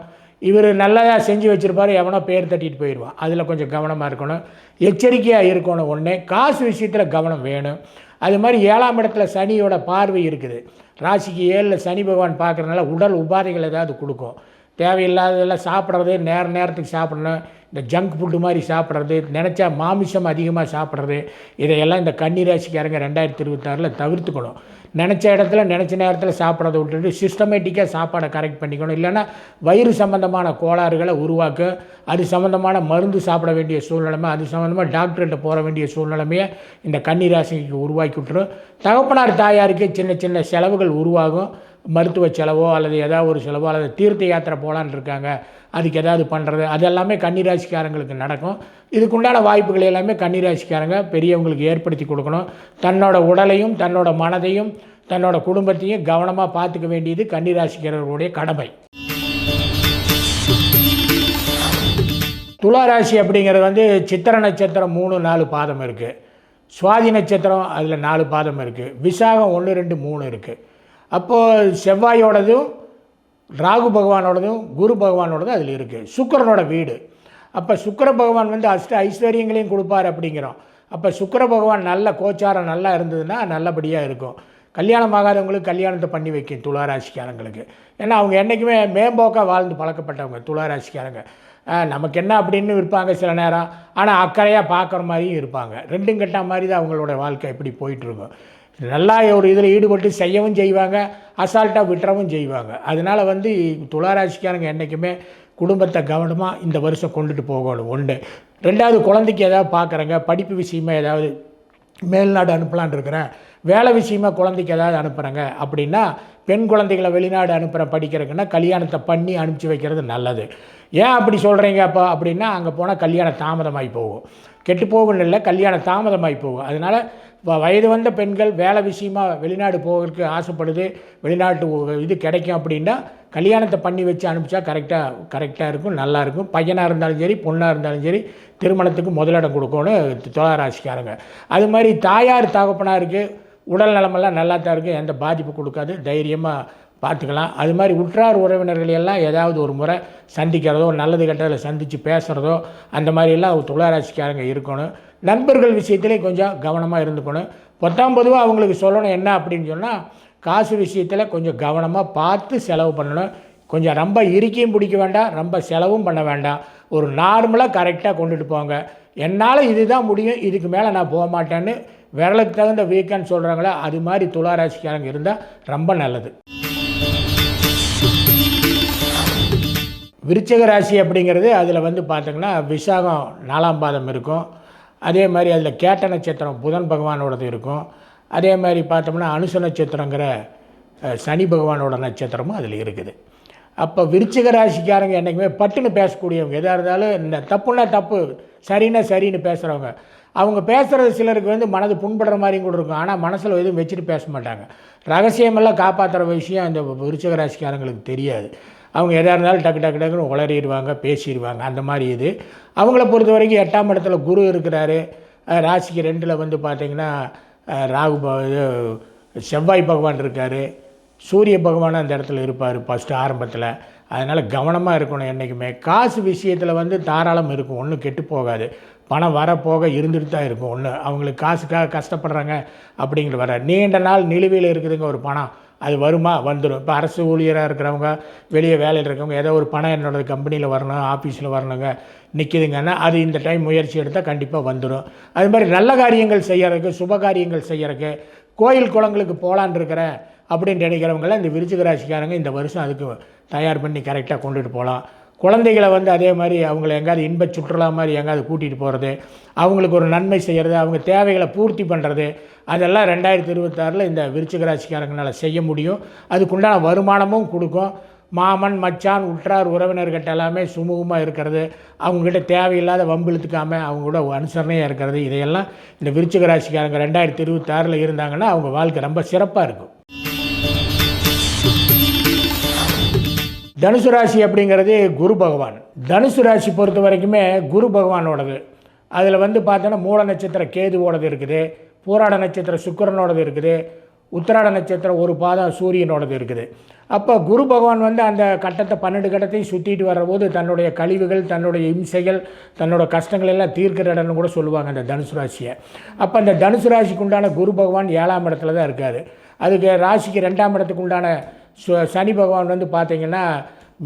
இவர் நல்லதாக செஞ்சு வச்சுருப்பாரு எவனோ பேர் தட்டிட்டு போயிடுவான் அதில் கொஞ்சம் கவனமாக இருக்கணும். எச்சரிக்கையாக இருக்கணும் ஒன்று காசு விஷயத்தில் கவனம் வேணும். அது மாதிரி ஏழாம் இடத்துல சனியோட பார்வை இருக்குது. ராசிக்கு ஏழில் சனி பகவான் பார்க்குறதுனால உடல் உபாதைகள் ஏதாவது கொடுக்கும். தேவையில்லாததெல்லாம் சாப்பிட்றது நேர நேரத்துக்கு சாப்பிடணும். இந்த ஜங்க் ஃபுட்டு மாதிரி சாப்பிட்றது நினச்சா மாமிசம் அதிகமாக சாப்பிட்றது இதையெல்லாம் இந்த கன்னிராசிக்காரங்க ரெண்டாயிரத்தி இருபத்தாறில் தவிர்த்துக்கணும். நினச்ச இடத்துல நினச்ச நேரத்தில் சாப்பிட்றத விட்டுட்டு சிஸ்டமேட்டிக்காக சாப்பாடை கரெக்ட் பண்ணிக்கணும். இல்லைன்னா வயிறு சம்மந்தமான கோளாறுகளை உருவாக்கும் அது சம்மந்தமான மருந்து சாப்பிட வேண்டிய சூழ்நிலைமை அது சம்மந்தமாக டாக்டர்கிட்ட போக வேண்டிய சூழ்நிலைமையை இந்த கன்னிராசிக்கு உருவாக்கி விட்டுரும். தகப்பனார் தாயாருக்கு சின்ன சின்ன செலவுகள் உருவாகும். மருத்துவ செலவோ அல்லது ஏதாவது ஒரு செலவோ அல்லது தீர்த்த யாத்திரை போகலான்னு இருக்காங்க. அதுக்கு ஏதாவது பண்ணுறது அது எல்லாமே கன்னிராசிக்காரங்களுக்கு நடக்கும். இதுக்குண்டான வாய்ப்புகள் எல்லாமே கன்னிராசிக்காரங்க பெரியவங்களுக்கு ஏற்படுத்தி கொடுக்கணும். தன்னோட உடலையும் தன்னோட மனதையும் தன்னோட குடும்பத்தையும் கவனமாக பார்த்துக்க வேண்டியது கன்னிராசிக்காரர்களுடைய கடமை. துளாராசி அப்படிங்கிறது வந்து சித்திர நட்சத்திரம் மூணு நாலு பாதம் இருக்குது சுவாதி நட்சத்திரம் அதில் நாலு பாதம் இருக்குது விசாகம் ஒன்று ரெண்டு மூணு இருக்குது அப்போது செவ்வாயோடதும் ராகு பகவானோடதும் குரு பகவானோடதும் அதில் இருக்குது சுக்கிரனோட வீடு. அப்போ சுக்கிர பகவான் வந்து அஷ்ட ஐஸ்வர்யங்களையும் கொடுப்பார் அப்படிங்கிறோம். அப்போ சுக்கர பகவான் நல்ல கோச்சாரம் நல்லா இருந்ததுன்னா நல்லபடியாக இருக்கும். கல்யாணம் ஆகாதவங்களுக்கு கல்யாணத்தை பண்ணி வைக்கும் துளாராசிக்காரங்களுக்கு. ஏன்னா அவங்க என்றைக்குமே மேம்போக்காக வாழ்ந்து பழக்கப்பட்டவங்க துளாராசிக்காரங்க. நமக்கு என்ன அப்படின்னு இருப்பாங்க சில நேரம். ஆனால் அக்கறையாக பார்க்குற மாதிரியும் இருப்பாங்க. ரெண்டும் கெட்ட மாதிரி தான் அவங்களோட வாழ்க்கை இப்படி போயிட்டுருக்கும் நல்லா ஒரு இதில் ஈடுபட்டு செய்யவும் செய்வாங்க அசால்ட்டாக விட்டுறவும் செய்வாங்க. அதனால் வந்து துளாராசிக்காரங்க என்றைக்குமே குடும்பத்தை கவனமாக இந்த வருஷம் கொண்டுட்டு போகணும். ஒன்று ரெண்டாவது குழந்தைக்கு ஏதாவது பார்க்குறேங்க படிப்பு விஷயமா ஏதாவது மேல்நாடு அனுப்பலான் இருக்கிறேன். வேலை விஷயமா குழந்தைக்கு ஏதாவது அனுப்புகிறேங்க அப்படின்னா பெண் குழந்தைகளை வெளிநாடு அனுப்புகிறேன் படிக்கிறதுக்குன்னா கல்யாணத்தை பண்ணி அனுப்பிச்சி வைக்கிறது நல்லது. ஏன் அப்படி சொல்கிறீங்க அப்போ? அப்படின்னா அங்கே போனால் கல்யாணம் தாமதமாகி போகும். கெட்டு போகணும் இல்லை கல்யாணம் தாமதமாகி போகும். அதனால் வயது வந்த பெண்கள் வேலை விஷயமா வெளிநாடு போகிறதுக்கு ஆசைப்படுது வெளிநாட்டு இது கிடைக்கும் அப்படின்னா கல்யாணத்தை பண்ணி வச்சு அனுப்பிச்சா கரெக்டாக கரெக்டாக இருக்கும் நல்லாயிருக்கும் பையனாக இருந்தாலும் சரி பொண்ணாக இருந்தாலும் சரி திருமணத்துக்கு முதலிடம் கொடுக்கணும் துளாராசிக்காரங்க அது மாதிரி தாயார் தகப்பனாருக்கு உடல் நலமெல்லாம் நல்லா தான் இருக்குது எந்த பாதிப்பு கொடுக்காது தைரியமாக பார்த்துக்கலாம். அது மாதிரி உற்றார் உறவினர்கள் எல்லாம் ஏதாவது ஒரு முறை சந்திக்கிறதோ நல்லது கெட்டதில் சந்தித்து பேசுகிறதோ அந்த மாதிரிலாம் துளாராசிக்காரங்க இருக்கணும். நண்பர்கள் விஷயத்திலே கொஞ்சம் கவனமாக இருந்துக்கணும். பத்தாம் பொதுவாக அவங்களுக்கு சொல்லணும் என்ன அப்படின்னு சொன்னால் காசு விஷயத்தில் கொஞ்சம் கவனமாக பார்த்து செலவு பண்ணணும். கொஞ்சம் ரொம்ப இறுக்கியும் பிடிக்க வேண்டாம் ரொம்ப செலவும் பண்ண வேண்டாம். ஒரு நார்மலாக கரெக்டாக கொண்டுட்டு போங்க. என்னால் இதுதான் முடியும் இதுக்கு மேலே நான் போக மாட்டேன்னு விரலுக்கு தகுந்த வீக்கன்னு சொல்கிறாங்களே அது மாதிரி துளாராசிக்காரங்க இருந்தால் ரொம்ப நல்லது. விருச்சக ராசி அப்படிங்கிறது அதில் வந்து பார்த்தீங்கன்னா விசாகம் நாலாம் பாதம் இருக்கும். அதே மாதிரி அதில் கேட்ட நட்சத்திரம் புதன் பகவானோடது இருக்கும். அதே மாதிரி பார்த்தோம்னா அனுச நட்சத்திரங்கிற சனி பகவானோட நட்சத்திரமும் அதில் இருக்குது. அப்போ விருச்சிக ராசிக்காரங்க என்றைக்குமே பட்டுன்னு பேசக்கூடியவங்க எதாக இருந்தாலும் இந்த தப்புன்னா தப்பு சரின்னா சரின்னு பேசுகிறவங்க அவங்க பேசுகிறது சிலருக்கு வந்து மனது புண்படுற மாதிரியும் கூட இருக்கும். ஆனால் மனசில் எதுவும் வச்சுட்டு பேச மாட்டாங்க. ரகசியமெல்லாம் காப்பாற்றுற விஷயம் அந்த விருச்சிக ராசிக்காரங்களுக்கு தெரியாது. அவங்க எதாக இருந்தாலும் டக்கு டக்கு டக்குன்னு உளறிடுவாங்க பேசிடுவாங்க. அந்த மாதிரி இது. அவங்கள பொறுத்த வரைக்கும் எட்டாம் இடத்துல குரு இருக்கிறாரு. ராசிக்கு ரெண்டில் வந்து பார்த்திங்கன்னா ராகு ப- இது செவ்வாய் பகவான் இருக்கார். சூரிய பகவான் அந்த இடத்துல இருப்பார் ஃபஸ்ட்டு ஆரம்பத்தில். அதனால் கவனமாக இருக்கணும் என்றைக்குமே காசு விஷயத்தில் வந்து தாராளம் இருக்கும். ஒன்றும் கெட்டு போகாது. பணம் வரப்போக இருந்துட்டு தான் இருக்கும். ஒன்று அவங்களுக்கு காசுக்காக கஷ்டப்படுறாங்க அப்படிங்கிற வர. நீண்ட நாள் நிலுவையில் இருக்குதுங்க ஒரு பணம். அது வருமா? வந்துடும் இப்போ அரசு ஊழியராக இருக்கிறவங்க வெளியே வேலையில் இருக்கிறவங்க ஏதோ ஒரு பணம் என்னோட கம்பெனியில் வரணும் ஆஃபீஸில் வரணுங்க நிற்கிதுங்கன்னா அது இந்த டைம் முயற்சி எடுத்தால் கண்டிப்பாக வந்துடும் அது மாதிரி நல்ல காரியங்கள் செய்கிறதுக்கு சுப காரியங்கள் செய்கிறதுக்கு கோயில் குளங்களுக்கு போகலான் இருக்கிறேன் அப்படின்னு நினைக்கிறவங்களாம் இந்த விருச்சிக ராசிக்காரங்க இந்த வருஷம் அதுக்கு தயார் பண்ணி கரெக்டாக கொண்டுட்டு போகலாம் குழந்தைகளை வந்து அதே மாதிரி அவங்கள எங்கேயாவது இன்ப சுற்றுலா மாதிரி எங்கேயாவது கூட்டிகிட்டு போகிறது அவங்களுக்கு ஒரு நன்மை செய்கிறது அவங்க தேவைகளை பூர்த்தி பண்ணுறது அதெல்லாம் ரெண்டாயிரத்தி இருபத்தாறில் இந்த விருச்சிக ராசிக்காரங்களால் செய்ய முடியும். அதுக்குண்டான வருமானமும் கொடுக்கும். மாமன் மச்சான் உற்றார் உறவினர்கிட்ட எல்லாமே சுமூகமாக இருக்கிறது. அவங்ககிட்ட தேவையில்லாத வம்பிழுத்துக்காம அவங்க கூட அனுசரணையாக இருக்கிறது. இதையெல்லாம் இந்த விருச்சிக ராசிக்காரங்க ரெண்டாயிரத்தி இருபத்தாறில் இருந்தாங்கன்னா அவங்க வாழ்க்கை ரொம்ப சிறப்பாக இருக்கும். தனுசு ராசி அப்படிங்கிறது குரு பகவான். தனுசு ராசி பொறுத்த வரைக்குமே குரு பகவானோடது. அதில் வந்து பார்த்தோன்னா மூல நட்சத்திர கேதுவோடது இருக்குது. பூராட நட்சத்திர சுக்கிரனோடது இருக்குது. உத்திராட நட்சத்திரம் ஒரு பாதம் சூரியனோடது இருக்குது. அப்போ குரு பகவான் வந்து அந்த கட்டத்தை பன்னெண்டு கட்டத்தையும் சுற்றிட்டு வரபோது தன்னுடைய கழிவுகள் தன்னுடைய இம்சைகள் தன்னோட கஷ்டங்கள் எல்லாம் தீர்க்கிற இடம்னு கூட சொல்லுவாங்க அந்த தனுசு ராசியை. அப்போ அந்த தனுசு ராசிக்கு உண்டான குரு பகவான் ஏழாம் இடத்துல தான் இருக்கார். அதுக்கு ராசிக்கு ரெண்டாம் இடத்துக்கு உண்டான சனி பகவான் வந்து பார்த்தீங்கன்னா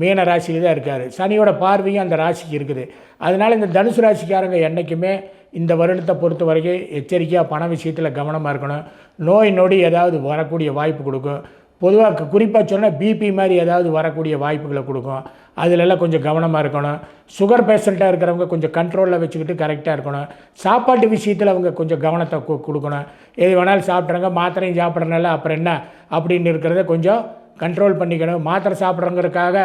மீன ராசியில் தான் இருக்கார். சனியோட பார்வையும் அந்த ராசிக்கு இருக்குது. அதனால் இந்த தனுசு ராசிக்காரங்க என்றைக்குமே இந்த வருடத்தை பொறுத்த வரைக்கும் எச்சரிக்கையாக பண விஷயத்தில் கவனமாக இருக்கணும். நோய் நொடி ஏதாவது வரக்கூடிய வாய்ப்பு கொடுக்கும். பொதுவாக குறிப்பாக சொன்னால் பிபி மாதிரி ஏதாவது வரக்கூடிய வாய்ப்புகளை கொடுக்கும். அதிலெல்லாம் கொஞ்சம் கவனமாக இருக்கணும். சுகர் பேஷண்ட்டாக இருக்கிறவங்க கொஞ்சம் கண்ட்ரோலில் வச்சுக்கிட்டு கரெக்டாக இருக்கணும். சாப்பாட்டு விஷயத்தில் அவங்க கொஞ்சம் கவனத்தை கொடுக்கணும். எது வேணாலும் சாப்பிட்றாங்க மாத்திரையும் சாப்பிட்றனால அப்புறம் என்ன? அப்படின்னு இருக்கிறத கொஞ்சம் கண்ட்ரோல் பண்ணிக்கணும். மாத்திரை சாப்பிட்றங்கிறதுக்காக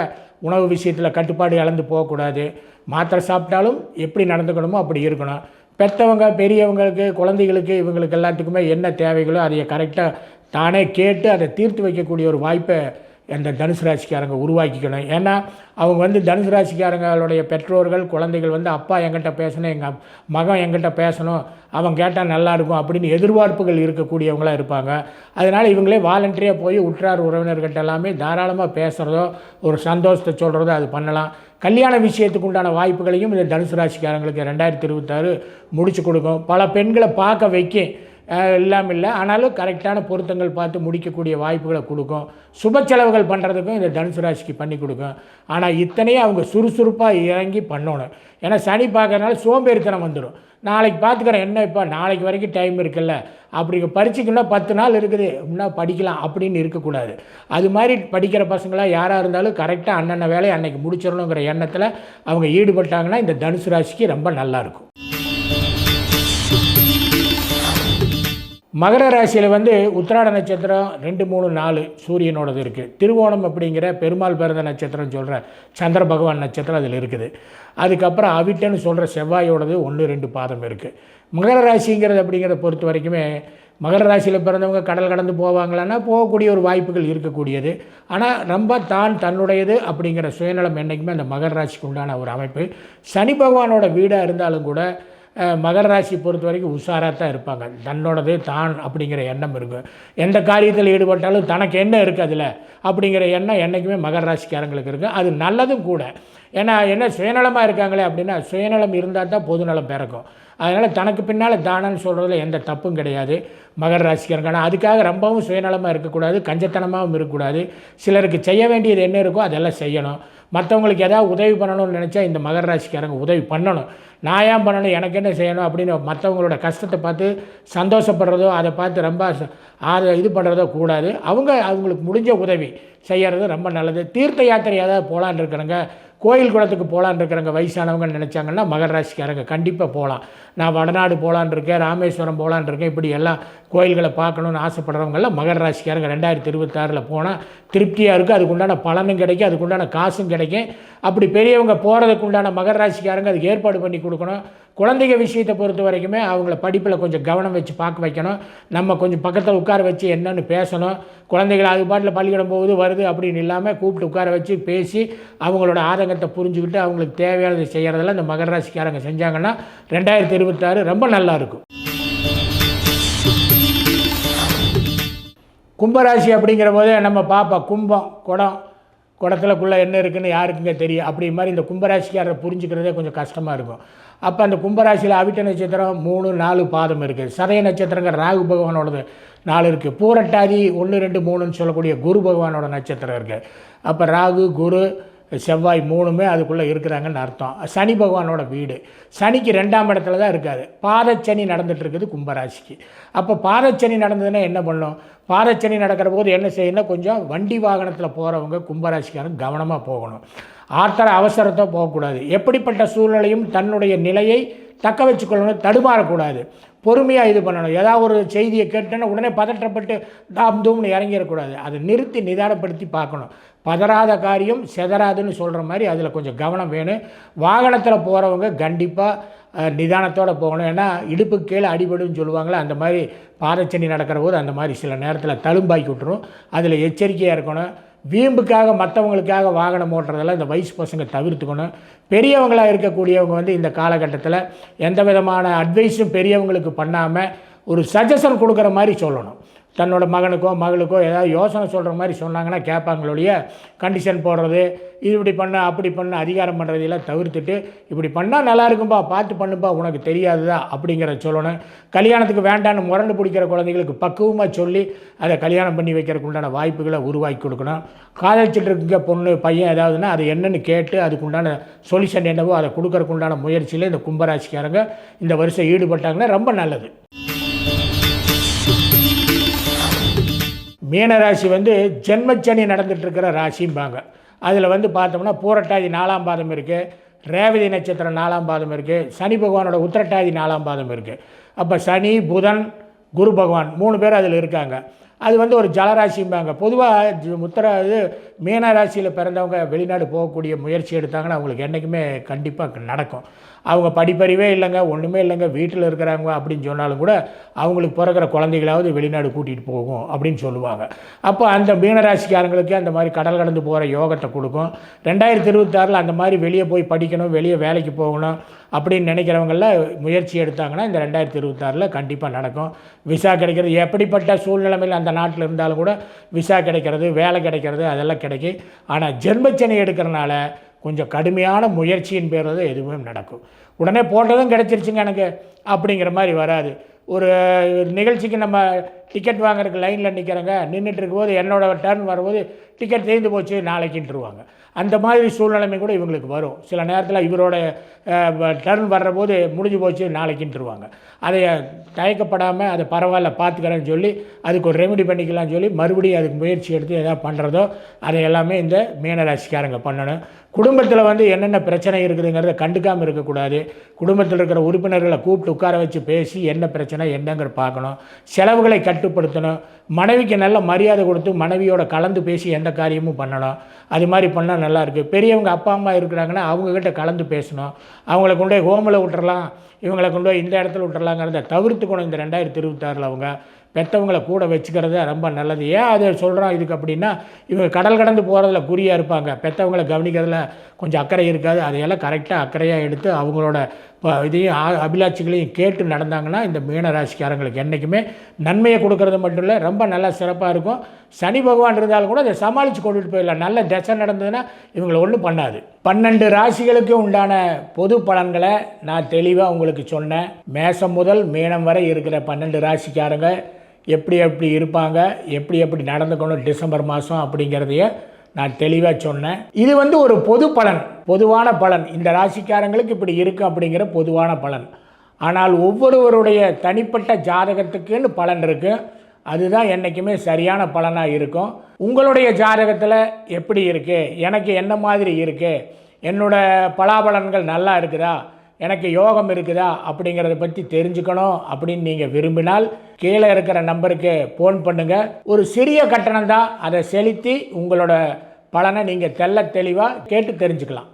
உணவு விஷயத்தில் கட்டுப்பாடு இழந்து போகக்கூடாது. மாத்திரை சாப்பிட்டாலும் எப்படி நடந்துக்கணுமோ அப்படி இருக்கணும். பெற்றவங்க பெரியவங்களுக்கு குழந்தைகளுக்கு இவங்களுக்கு எல்லாத்துக்குமே என்ன தேவைகளோ அதை கரெக்டாக தானே கேட்டு அதை தீர்த்து வைக்கக்கூடிய ஒரு வாய்ப்பை அந்த தனுசு ராசிக்காரங்க உருவாக்கிக்கணும். ஏன்னா அவங்க வந்து தனுசு ராசிக்காரங்களுடைய பெற்றோர்கள் குழந்தைகள் வந்து அப்பா எங்கிட்ட பேசணும் எங்கள் மகன் எங்கிட்ட பேசணும் அவன் கேட்டால் நல்லா இருக்கும் அப்படின்னு எதிர்பார்ப்புகள் இருக்கக்கூடியவங்களாக இருப்பாங்க. அதனால் இவங்களே வாலண்டரியாக போய் உற்றார் உறவினர்கிட்ட எல்லாமே தாராளமாக பேசுகிறதோ ஒரு சந்தோஷத்தை சொல்கிறதோ அது பண்ணலாம். கல்யாண விஷயத்துக்கு உண்டான வாய்ப்புகளையும் இந்த தனுசு ராசிக்காரங்களுக்கு ரெண்டாயிரத்தி இருபத்தாறு முடிச்சு கொடுக்கும். பல பெண்களை பார்க்க வைக்கும் எல்லாம் இல்லாமல் இல்லை. ஆனாலும் கரெக்டான பொருத்தங்கள் பார்த்து முடிக்கக்கூடிய வாய்ப்புகளை கொடுக்கும். சுப செலவுகள் பண்ணுறதுக்கும் இந்த தனுசு ராசிக்கு பண்ணி கொடுக்கும். ஆனால் இத்தனையும் அவங்க சுறுசுறுப்பாக இறங்கி பண்ணணும். ஏன்னா சனி பார்க்கறதுனால சோம்பேறித்தனம் வந்துடும் நாளைக்கு பார்த்துக்கிறேன் என்ன இப்போ நாளைக்கு வரைக்கும் டைம் இருக்குல்ல. அப்படி பரீட்சைக்குன்னா பத்து நாள் இருக்குது. இன்னும் படிக்கலாம் அப்படின்னு இருக்கக்கூடாது. அது மாதிரி படிக்கிற பசங்களாக யாராக இருந்தாலும் கரெக்டாக அன்னன்ன வேலையை அன்னைக்கு முடிச்சிடணுங்கிற எண்ணத்தில் அவங்க ஈடுபட்டாங்கன்னா இந்த தனுசு ராசிக்கு ரொம்ப நல்லாயிருக்கும் மகர ராசியில் வந்து உத்திராட நட்சத்திரம் ரெண்டு மூணு நாலு சூரியனோடது இருக்குது திருவோணம் அப்படிங்கிற பெருமாள் பிறந்த நட்சத்திரம் சொல்கிற சந்திர பகவான் நட்சத்திரம் அதில் இருக்குது. அதுக்கப்புறம் அவிட்டன்னு சொல்கிற செவ்வாயோடது ஒன்று ரெண்டு பாதம் இருக்குது மகர ராசிங்கிறது அப்படிங்கிறத பொறுத்த வரைக்குமே மகர ராசியில் பிறந்தவங்க கடல் கடந்து போவாங்களான்னா போகக்கூடிய ஒரு வாய்ப்புகள் இருக்கக்கூடியது. ஆனால் ரொம்ப தான் தன்னுடையது அப்படிங்கிற சுயநலம் என்றைக்குமே அந்த மகர ராசிக்கு உண்டான ஒரு அமைப்பு. சனி பகவானோட வீடாக இருந்தாலும் கூட மகர ராசி பொறுத்த வரைக்கும் உஷாராக தான் இருப்பாங்க. தன்னோடது தான் அப்படிங்கிற எண்ணம் இருக்கும் எந்த காரியத்தில் ஈடுபட்டாலும் தனக்கு என்ன இருக்குது அதில்? அப்படிங்கிற எண்ணம் என்றைக்குமே மகர ராசிக்காரங்களுக்கு இருக்குது அது நல்லதும் கூட. ஏன்னா என்ன சுயநலமாக இருக்காங்களே அப்படின்னா சுயநலம் இருந்தால் தான் பொதுநலம் பிறக்கும். அதனால் தனக்கு பின்னால் தானன்னு சொல்கிறதுல எந்த தப்பும் கிடையாது மகர ராசிக்காரங்க. ஆனால் அதுக்காக ரொம்பவும் சுயநலமாக இருக்கக்கூடாது கஞ்சத்தனமாகவும் இருக்கக்கூடாது. சிலருக்கு செய்ய வேண்டியது என்ன இருக்கோ அதெல்லாம் செய்யணும். மற்றவங்களுக்கு ஏதாவது உதவி பண்ணணும்னு நினச்சா இந்த மகர ராசிக்காரங்க உதவி பண்ணணும். நான் ஏன் பண்ணணும்? எனக்கு என்ன செய்யணும்? அப்படின்னு மற்றவங்களோட கஷ்டத்தை பார்த்து சந்தோஷப்படுறதோ அதை பார்த்து ரொம்ப ச- அதை இது பண்ணுறதோ கூடாது. அவங்க அவங்களுக்கு முடிஞ்ச உதவி செய்கிறது ரொம்ப நல்லது. தீர்த்த யாத்திரை ஏதாவது போகலான்னு இருக்கிறாங்க. கோயில் குளத்துக்கு போகலான்னு இருக்கிறவங்க வயசானவங்க நினச்சாங்கன்னா மகர ராசிக்காரங்க கண்டிப்பாக போகலாம் நான் வடநாடு போகலான்னு இருக்கேன் ராமேஸ்வரம் போகலான்னு இருக்கேன் இப்படி எல்லாம் கோயில்களை பார்க்கணுன்னு ஆசைப்படுறவங்கெல்லாம் மகர ராசிக்காரங்க ரெண்டாயிரத்தி இருபத்தாறில் போனால் திருப்தியாக இருக்கும். அதுக்குண்டான பலனும் கிடைக்கும் அதுக்குண்டான காசும் கிடைக்கும். அப்படி பெரியவங்க போகிறதுக்கு உண்டான மகர ராசிக்காரங்க அதுக்கு ஏற்பாடு பண்ணி கொடுக்கணும். குழந்தைங்க விஷயத்தை பொறுத்த வரைக்குமே அவங்கள படிப்பில் கொஞ்சம் கவனம் வச்சு பார்க்க வைக்கணும். நம்ம கொஞ்சம் பக்கத்தில் உட்கார வச்சு என்னென்னு பேசணும். குழந்தைகள் அது பாட்டில் பள்ளிக்கூடம் போகுது வருது அப்படின்னு இல்லாமல் கூப்பிட்டு உட்கார வச்சு பேசி அவங்களோட ஆதங்கத்தை புரிஞ்சுக்கிட்டு அவங்களுக்கு தேவையானதை செய்கிறதெல்லாம் இந்த மகர ராசிக்காரங்க செஞ்சாங்கன்னா ரெண்டாயிரத்தி இருபத்தாறு ரொம்ப நல்லா இருக்கும். கும்பராசி அப்படிங்கிற போதே நம்ம பார்ப்போம் கும்பம் குடம் குடத்துலக்குள்ளே என்ன இருக்குன்னு யாருக்குங்க தெரியும்? அப்படி மாதிரி இந்த கும்பராசிக்காரரை புரிஞ்சுக்கிறதே கொஞ்சம் கஷ்டமாக இருக்கும். அப்போ அந்த கும்பராசியில் அவிட்ட நட்சத்திரம் மூணு நாலு பாதம் இருக்குது சதய நட்சத்திரங்கள் ராகு பகவானோடது நாலு இருக்குது பூரட்டாதி ஒன்று ரெண்டு மூணுன்னு சொல்லக்கூடிய குரு பகவானோட நட்சத்திரம் இருக்குது அப்போ ராகு குரு செவ்வாய் மூணுமே அதுக்குள்ளே இருக்கிறாங்கன்னு அர்த்தம். சனி பகவானோட வீடு. சனிக்கு ரெண்டாம் இடத்துல தான் இருக்காது பாதச்சனி நடந்துகிட்டு இருக்குது கும்பராசிக்கு. அப்போ பாதச்சனி நடந்ததுன்னா என்ன பண்ணும்? பாதச்சனி நடக்கிற போது என்ன செய்யணும் கொஞ்சம் வண்டி வாகனத்தில் போகிறவங்க கும்பராசிக்காரங்க கவனமாக போகணும். ஆத்திர அவசரத்தை போகக்கூடாது. எப்படிப்பட்ட சூழ்நிலையும் தன்னுடைய நிலையை தக்க வச்சுக்கொள்ளணும் தடுமாறக்கூடாது. பொறுமையாக இது பண்ணணும். ஏதாவது ஒரு செய்தியை கேட்டோன்னா உடனே பதற்றப்பட்டு தாம் தூம்னு இறங்கிடக்கூடாது. அதை நிறுத்தி நிதானப்படுத்தி பார்க்கணும். பதறாத காரியம் செதறாதுன்னு சொல்கிற மாதிரி அதில் கொஞ்சம் கவனம் வேணும். வாகனத்தில் போகிறவங்க கண்டிப்பாக நிதானத்தோடு போகணும். ஏன்னா இடுப்பு கீழே அடிபடுன்னு சொல்லுவாங்களே அந்த மாதிரி பாதச்சனி நடக்கிற போது அந்த மாதிரி சில நேரத்தில் தழும்பாக்கி விட்டுரும். அதில் எச்சரிக்கையாக இருக்கணும். வீம்புக்காக மற்றவங்களுக்காக வாகனம் ஓட்டுறதெல்லாம் இந்த வயசு பசங்க தவிர்த்துக்கணும். பெரியவங்களாக இருக்கக்கூடியவங்க வந்து இந்த காலகட்டத்தில் எந்த விதமான அட்வைஸும் பெரியவங்களுக்கு பண்ணாமல் ஒரு சஜஷன் கொடுக்குற மாதிரி சொல்லணும். தன்னோட மகனுக்கோ மகளுக்கோ ஏதாவது யோசனை சொல்கிற மாதிரி சொன்னாங்கன்னா கேட்பாங்களொழிய கண்டிஷன் போடுறது இது இப்படி பண்ண அப்படி பண்ண அதிகாரம் பண்ணுறதையெல்லாம் தவிர்த்துட்டு இப்படி பண்ணால் நல்லா இருக்கும்பா பார்த்து பண்ணுப்பா உனக்கு தெரியாதுதா அப்படிங்கிறத சொல்லணும். கல்யாணத்துக்கு வேண்டான்னு முரண்டு பிடிக்கிற குழந்தைங்களுக்கு பக்குவமாக சொல்லி அதை கல்யாணம் பண்ணி வைக்கிறதுக்கு உண்டான வாய்ப்புகளை உருவாக்கி கொடுக்கணும். காதலிச்சுட்டு இருக்க பொண்ணு பையன் ஏதாவதுன்னா அது என்னென்னு கேட்டு அதுக்கு உண்டான சொல்யூஷன் என்னவோ அதை கொடுக்கறதுக்கு உண்டான முயற்சியில் இந்த கும்பராசிக்காரங்க இந்த வருஷம் ஈடுபட்டாங்கன்னா ரொம்ப நல்லது. மீனராசி வந்து ஜென்மச்சனி நடந்துகிட்ருக்கிற ராசிம்பாங்க. அதில் வந்து பார்த்தோம்னா பூரட்டாதி நாலாம் பாதம் இருக்குது ரேவதி நட்சத்திரம் நாலாம் பாதம் இருக்குது சனி பகவானோட உத்திரட்டாதி நாலாம் பாதம் இருக்குது அப்போ சனி புதன் குரு பகவான் மூணு பேர் அதில் இருக்காங்க. அது வந்து ஒரு ஜலராசிம்பாங்க. பொதுவாக முத்திர இது மீன ராசியில் பிறந்தவங்க வெளிநாடு போகக்கூடிய முயற்சி எடுத்தாங்கன்னா அவங்களுக்கு என்றைக்குமே கண்டிப்பாக நடக்கும். அவங்க படிப்பறிவே இல்லைங்க ஒன்றுமே இல்லைங்க வீட்டில் இருக்கிறாங்க அப்படின்னு சொன்னாலும் கூட அவங்களுக்கு பிறக்கிற குழந்தைகளாவது வெளிநாடு கூட்டிகிட்டு போகும் அப்படின்னு சொல்லுவாங்க. அப்போ அந்த மீனராசிக்காரங்களுக்கு அந்த மாதிரி கடல் கடந்து போகிற யோகத்தை கொடுக்கும். ரெண்டாயிரத்தி இருபத்தாறில் அந்த மாதிரி வெளியே போய் படிக்கணும் வெளியே வேலைக்கு போகணும். அப்படின்னு நினைக்கிறவங்களாம் முயற்சி எடுத்தாங்கன்னா இந்த ரெண்டாயிரத்தி இருபத்தாறில் கண்டிப்பாக நடக்கும். விசா கிடைக்கிறது எப்படிப்பட்ட சூழ்நிலைமையில் அந்த நாட்டில் இருந்தாலும் கூட விசா கிடைக்கிறது வேலை கிடைக்கிறது அதெல்லாம் கிடைக்கும். ஆனால் ஜென்மச்சனை எடுக்கிறனால கொஞ்சம் கடுமையான முயற்சியின் பேர் எதுவுமே நடக்கும். உடனே போட்டதும் கிடச்சிருச்சுங்க எனக்கு. அப்படிங்கிற மாதிரி வராது. ஒரு நிகழ்ச்சிக்கு நம்ம டிக்கெட் வாங்குறதுக்கு லைனில் நிற்கிறேங்க நின்றுட்டு இருக்கும்போது என்னோட டர்ன் வரும்போது டிக்கெட் தேய்ந்து போச்சு நாளைக்குன்ட்டுருவாங்க அந்த மாதிரி சூழ்நிலைமை கூட இவங்களுக்கு வரும். சில நேரத்தில் இவரோட டர்ன் வர்றபோது முடிஞ்சு போச்சு நாளைக்குன்ட்டுருவாங்க அதை தயக்கப்படாமல் அதை பரவாயில்ல பார்த்துக்கிறேன்னு சொல்லி அதுக்கு ஒரு ரெமெடி பண்ணிக்கலாம்னு சொல்லி மறுபடியும் அதுக்கு முயற்சி எடுத்து எதாவது பண்ணுறதோ அதை எல்லாமே இந்த மீனராசிக்காரங்க பண்ணணும். குடும்பத்தில் வந்து என்னென்ன பிரச்சனை இருக்குதுங்கிறத கண்டுக்காமல் இருக்கக்கூடாது. குடும்பத்தில் இருக்கிற உறுப்பினர்களை கூப்பிட்டு உட்கார வச்சு பேசி என்ன பிரச்சனை என்னங்கிற பார்க்கணும். செலவுகளை கட்டுப்படுத்தணும். மனைவிக்கு நல்ல மரியாதை கொடுத்து மனைவியோட கலந்து பேசி எந்த காரியமும் பண்ணணும். அது மாதிரி பண்ணால் நல்லாயிருக்கு பெரியவங்க அப்பா அம்மா இருக்கிறாங்கன்னா அவங்கக்கிட்ட கலந்து பேசணும். அவங்கள கொண்டு போய் ஹோமில் விட்டுறலாம். இவங்களை கொண்டு போய் இந்த இடத்துல விட்டுறலாங்கிறத தவிர்த்துக்கணும் இந்த ரெண்டாயிரத்தி இருபத்தாறில் அவங்க. பெற்றவங்களை கூட வச்சுக்கிறது ரொம்ப நல்லது. ஏன் அதை சொல்கிறோம் இதுக்கு அப்படின்னா இவங்க கடல் கடந்து போகிறதுல குறியாக இருப்பாங்க. பெற்றவங்களை கவனிக்கிறதுல கொஞ்சம் அக்கறை இருக்காது. அதையெல்லாம் கரெக்டாக அக்கறையாக எடுத்து அவங்களோட ப- இதையும் ஆ- அபிலாட்சிகளையும் கேட்டு நடந்தாங்கன்னா இந்த மீனராசிக்காரங்களுக்கு என்றைக்குமே நன்மையை கொடுக்கறது மட்டும் இல்லை ரொம்ப நல்லா சிறப்பாக இருக்கும். சனி பகவான் இருந்தாலும் கூட அதை சமாளித்து கொண்டுட்டு போயிடலாம். நல்ல திசை நடந்ததுன்னா இவங்களை ஒன்றும் பண்ணாது. பன்னெண்டு ராசிகளுக்கு உண்டான பொது பலன்களை நான் தெளிவாக உங்களுக்கு சொன்னேன். மேசம் முதல் மீனம் வரை இருக்கிற பன்னெண்டு ராசிக்காரங்க எப்படி எப்படி இருப்பாங்க எப்படி எப்படி நடந்துக்கணும் டிசம்பர் மாதம் அப்படிங்கிறதைய நான் தெளிவாக சொன்னேன். இது வந்து ஒரு பொது பலன் பொதுவான பலன். இந்த ராசிக்காரங்களுக்கு இப்படி இருக்கும் அப்படிங்கிற பொதுவான பலன். ஆனால் ஒவ்வொருவருடைய தனிப்பட்ட ஜாதகத்துக்குன்னு பலன் இருக்குது அதுதான் என்றைக்குமே சரியான பலனாக இருக்கும். உங்களுடைய ஜாதகத்தில் எப்படி இருக்குது எனக்கு என்ன மாதிரி இருக்குது என்னோட பலாபலன்கள் நல்லா இருக்குதா? எனக்கு யோகம் இருக்குதா அப்படிங்கிறத பற்றி தெரிஞ்சுக்கணும் அப்படின்னு நீங்கள் விரும்பினால் கீழே இருக்கிற நம்பருக்கு ஃபோன் பண்ணுங்கள் ஒரு சிறிய கட்டணம் தான் அதை செலுத்தி உங்களோட பலனை நீங்கள் தெள்ள தெளிவாக கேட்டு தெரிஞ்சுக்கலாம்.